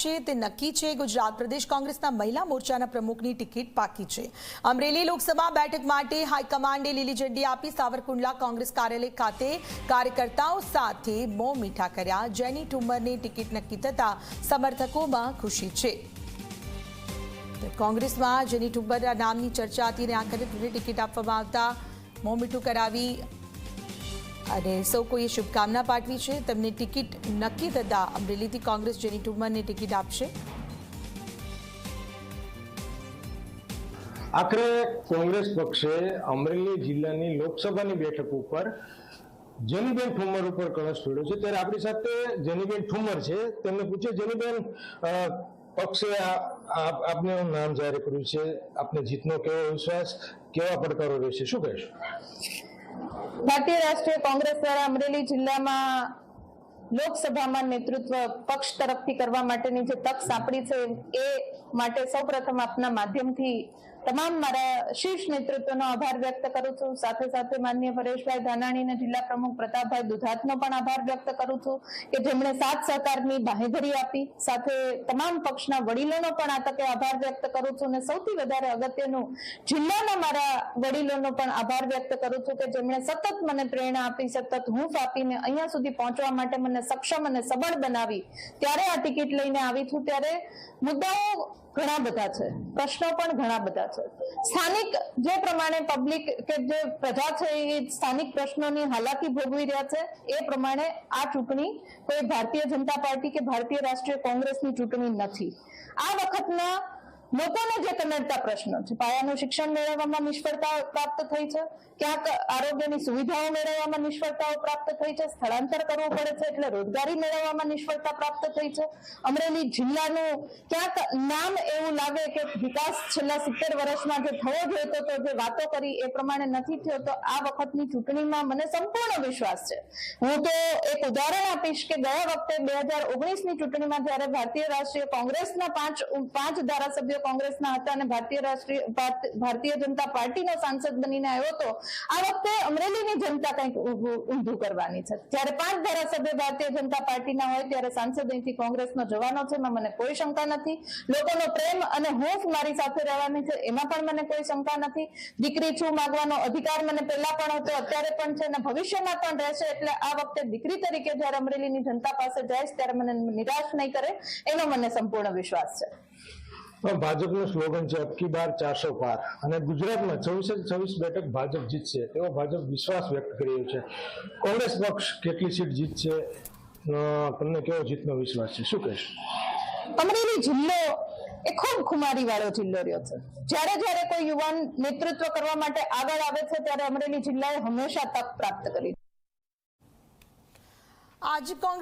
આપશે તે નક્કી છે ગુજરાત પ્રદેશ કોંગ્રેસના મહિલા મોરચાના પ્રમુખની ટિકિટ પાકી છે. અમરેલી લોકસભા બેઠક માટે હાઈકમાન્ડે લીલી ઝંડી આપી સાવરકુંડલા કોંગ્રેસ કાર્યાલય ખાતે કાર્યકર્તાઓ સાથે મોં મીઠા કર્યા. જેની ઠુમ્મરની ટિકિટ નક્કી થતા સમર્થકોમાં ખુશી છે. કોંગ્રેસમાં જેની ઠુબ્બર નામની ચર્ચા હતી અને આખરે ટિકિટ આપવામાં આવતા મોં મીઠું કરાવી અને સૌ કોઈએ શુભકામના પાઠવી છે. તેમને ટિકિટ નક્કી થતા અમરેલીથી કોંગ્રેસ જેની ઠુમ્મરને ટિકિટ આપશે. આખરે કોંગ્રેસ પક્ષે અમરેલી જિલ્લાની લોકસભાની બેઠક ઉપર જેનીબેન ઠુમર ઉપર કળશ છોડ્યો છે. ત્યારે આપણી સાથે જેનીબેન ઠુમર છે. તેમને પૂછ્યું જેનીબેન પક્ષે આપને નામ જાહેર કર્યું છે. આપને જીતનો કેવો વિશ્વાસ, કેવા પડકારો રહેશે? શું કહેશો? ભારતીય રાષ્ટ્રીય કોંગ્રેસ દ્વારા અમરેલી જિલ્લામાં લોકસભામાં નેતૃત્વ પક્ષ તરફથી કરવા માટેની જે તક સાંપડી છે એ માટે સૌપ્રથમ આપના માધ્યમથી તમામ મારા શીર્ષ નેતૃત્વનો આભાર વ્યક્ત કરું છું. સાથે સાથે માન્ય પરેશભાઈ ધાનાણી અને જિલ્લા પ્રમુખ પ્રતાપભાઈ દુધાતનો પણ આભાર વ્યક્ત કરું છું કે જેમણે સાથ સહકારની બાહેધરી આપી. સાથે તમામ પક્ષના વડીલોનો પણ આ તકે આભાર વ્યક્ત કરું છું અને સૌથી વધારે અગત્યનું, જિલ્લાના મારા વડીલોનો પણ આભાર વ્યક્ત કરું છું કે જેમણે સતત મને પ્રેરણા આપી, સતત હૂંફ આપીને અહીંયા સુધી પહોંચવા માટે મને સક્ષમ અને સબળ બનાવી. ત્યારે આ ટિકિટ લઈને આવી છું. ત્યારે મુદ્દાઓ ઘણા બધા છે. પ્રશ્નો પણ ઘણા બધા છે. સ્થાનિક જે પ્રમાણે પબ્લિક કે જે પ્રજા છે એ સ્થાનિક પ્રશ્નોની હાલાકી ભોગવી રહ્યા છે, એ પ્રમાણે આ ચૂંટણી કોઈ ભારતીય જનતા પાર્ટી કે ભારતીય રાષ્ટ્રીય કોંગ્રેસની ચૂંટણી નથી. આ વખતના લોકોને જે કનડતા પ્રશ્નો છે, પાયાનું શિક્ષણ મેળવવામાં નિષ્ફળતા પ્રાપ્ત થઈ છે, ક્યાંક આરોગ્યની સુવિધાઓ મેળવવામાં નિષ્ફળતાઓ પ્રાપ્ત થઈ છે, સ્થળાંતર કરવું પડે છે, એટલે રોજગારી મેળવવામાં નિષ્ફળતા પ્રાપ્ત થઈ છે. અમરેલી જિલ્લાનું ક્યાંક નામ એવું લાગે કે વિકાસ છેલ્લા સિત્તેર વર્ષમાં જે થવો જોઈતો હતો, જે વાતો કરી એ પ્રમાણે નથી થયો, તો આ વખતની ચૂંટણીમાં મને સંપૂર્ણ વિશ્વાસ છે. હું તો એક ઉદાહરણ આપીશ કે ગયા વખતે બે હજાર ઓગણીસની ચૂંટણીમાં જ્યારે ભારતીય રાષ્ટ્રીય કોંગ્રેસના પાંચ પાંચ ધારાસભ્યો કોંગ્રેસના હતા અને ભારતીય રાષ્ટ્રીય ભારતીય જનતા પાર્ટીનો સાંસદ બનીને આવ્યો હતો, આ વખતે અમરેલીની જનતા કંઈક ઊંધું કરવાની છે. જ્યારે પાંચ ધારાસભ્ય ભારતીય જનતા પાર્ટીના હોય, ત્યારે સાંસદ અહીંથી કોંગ્રેસનો જવાનો છે, એમાં મને કોઈ શંકા નથી. લોકોનો પ્રેમ અને હૂંફ મારી સાથે રહેવાની છે, એમાં પણ મને કોઈ શંકા નથી. દીકરી છું, માગવાનો અધિકાર મને પહેલા પણ હતો, અત્યારે પણ છે, અને ભવિષ્યમાં પણ રહેશે, એટલે આ વખતે દીકરી તરીકે જ્યારે અમરેલીની જનતા પાસે જઈશ ત્યારે મને નિરાશ નહીં કરે, એનો મને સંપૂર્ણ વિશ્વાસ છે. ભાજપનું સ્લોગન છે અબકી બાર ચારસો પાર. અને ગુજરાતમાં છવ્વીસે છવ્વીસ બેઠક ભાજપ જીતશે એવો ભાજપ વિશ્વાસ વ્યક્ત કરી રહ્યો છે. કોંગ્રેસ પક્ષ કેટલી સીટ જીતશે? તમને કેવો જીતનો વિશ્વાસ છે? શું કહેશો? અમરેલી જિલ્લો એ ખૂબ ખુમારી વાળો જિલ્લો રહ્યો છે. જ્યારે જ્યારે કોઈ યુવાન નેતૃત્વ કરવા માટે આગળ આવે છે ત્યારે અમરેલી જિલ્લાએ હંમેશા તક પ્રાપ્ત કરી. આજ કોંગ્રેસ